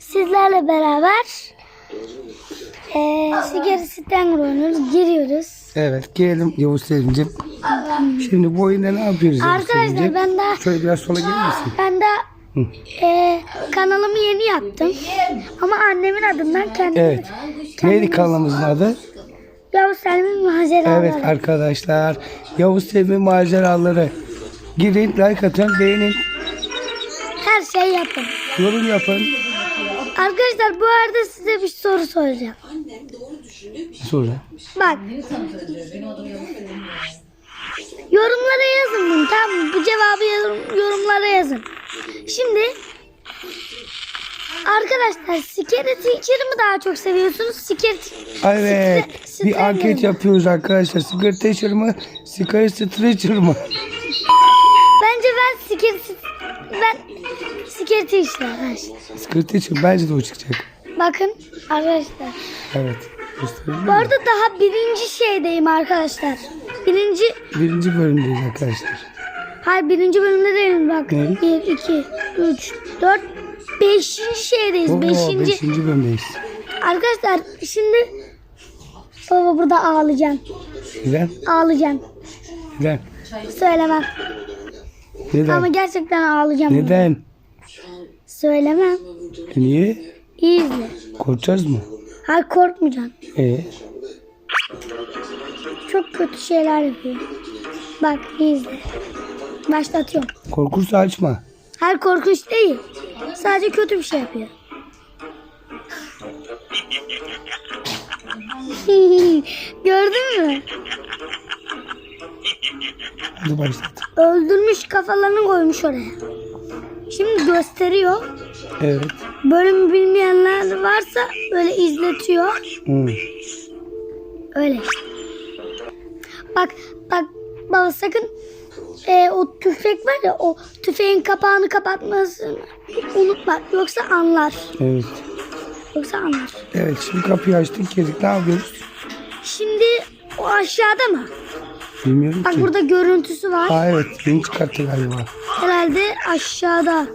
sizlerle beraber eee sigara Stanger oynuyoruz. Giriyoruz. Evet gelelim Yavuz Selim'ciğim. Şimdi bu oyunda ne yapıyoruz Yavuz Arkadaşlar Selim'ciğim? ben daha Şöyle biraz sola gelir misin? ben daha eee, kanalımı yeni yaptım. Ama annemin adından kendim Evet. Neydi kanalımızın adı? Yavuz Selim'in maceraları. Evet arkadaşlar. Yavuz Selim'in maceraları. Girin, like atın, beğenin, Her şeyi yapın. yorum yapın. Arkadaşlar bu arada size bir soru soracağım. Sonra. Bak. Yorumlara yazın bunu tamam mı? Bu cevabı yorum- yorumlara yazın. Şimdi arkadaşlar Scary Teacher'ı mı daha çok seviyorsunuz? Scary Evet. Stre- Bir anket mı? yapıyoruz arkadaşlar. Sigara Teacher mı? Sigara Stretcher mı? Bence ben Scary ben Scary Teacher arkadaşlar. Sigara Teacher bence de o çıkacak. Bakın arkadaşlar. Evet. Gösterebilir Bu miyim? arada daha birinci şeydeyim arkadaşlar. Birinci Birinci bölümdeyiz arkadaşlar. Hayır birinci bölümde değilim bak. Ne? 1, 2, 3, 4, 5. şeydeyiz. Oo, 5. beşinci bölümdeyiz. Arkadaşlar şimdi baba burada ağlayacağım. Neden? Ağlayacağım. Neden? Söylemem. Neden? Ama gerçekten ağlayacağım. Neden? Söylemem. E niye? İyi izle. Korkacağız mı? Hayır korkmayacaksın. E Çok kötü şeyler yapıyor. Bak iyi izle. Başlatıyorum. korkursa açma. Hayır korkunç değil. Sadece kötü bir şey yapıyor. Gördün mü? Hadi başlat. Öldürmüş kafalarını koymuş oraya. Şimdi gösteriyor. Evet. Bölüm bilmeyenler varsa böyle izletiyor. Hı. Öyle işte. Bak bak baba sakın e, o tüfek var ya o tüfeğin kapağını kapatmasını unutma. Yoksa anlar. Evet. Yoksa anlar. Evet şimdi kapıyı açtık girdik. Ne yapıyoruz? Şimdi o aşağıda mı? Bilmiyorum Bak ki. burada görüntüsü var. Aa evet yeni çıkarttı galiba. Herhalde aşağıda.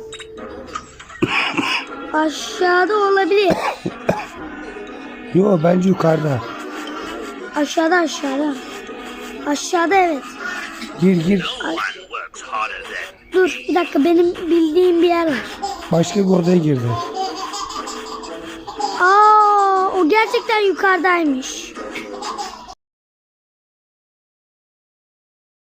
Aşağıda olabilir. Yo bence yukarıda. Aşağıda aşağıda. Aşağıda evet. Gir gir. Ay. Dur bir dakika benim bildiğim bir yer var. Başka bir odaya girdi. Aa o gerçekten yukarıdaymış.